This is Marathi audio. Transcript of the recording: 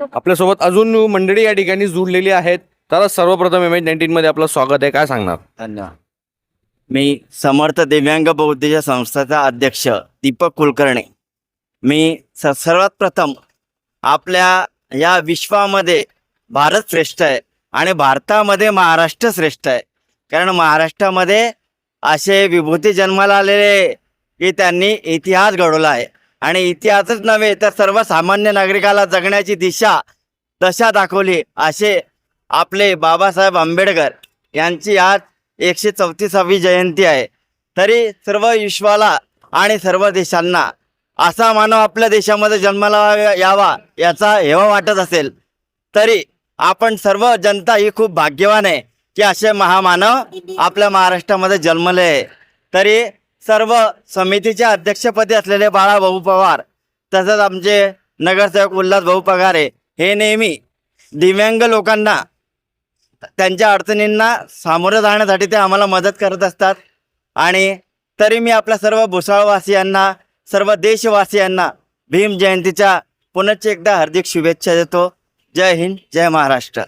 आपल्यासोबत अजून मंडळी या ठिकाणी जुळलेली आहेत. तर सर्वप्रथम एम एच नाईन्टीनमध्ये आपलं स्वागत आहे. काय सांगणार? धन्यवाद. मी समर्थ दिव्यांग बौद्धिक संस्थेचा अध्यक्ष दीपक कुलकर्णी. मी स सर्वात प्रथम आपल्या या विश्वामध्ये भारत श्रेष्ठ आहे आणि भारतामध्ये महाराष्ट्र श्रेष्ठ आहे. कारण महाराष्ट्रामध्ये असे विभूती जन्माला आलेले की त्यांनी इतिहास घडवला आहे. आणि इतिहासच नव्हे तर सर्वसामान्य नागरिकाला जगण्याची दिशा दशा दाखवली असे आपले बाबासाहेब आंबेडकर यांची आज एकशे चौतीसावी जयंती आहे. तरी सर्व विश्वाला आणि सर्व देशांना असा मानव आपल्या देशामध्ये जन्माला यावा याचा हेवा वाटत असेल तरी आपण सर्व जनता ही खूप भाग्यवान आहे की असे महामानव आपल्या महाराष्ट्रामध्ये जन्मले आहे. तरी सर्व समितीचे अध्यक्षपदी असलेले बाळा भाऊ पवार तसंच आमचे नगरसेवक उल्हास भाऊ पगारे हे नेहमी दिव्यांग लोकांना त्यांच्या अडचणींना सामोरं जाण्यासाठी ते आम्हाला मदत करत असतात. आणि तरी मी आपल्या सर्व भुसाळवासियांना सर्व देशवासियांना भीम जयंतीच्या पुनश्च एकदा हार्दिक शुभेच्छा देतो. जय हिंद जय महाराष्ट्र.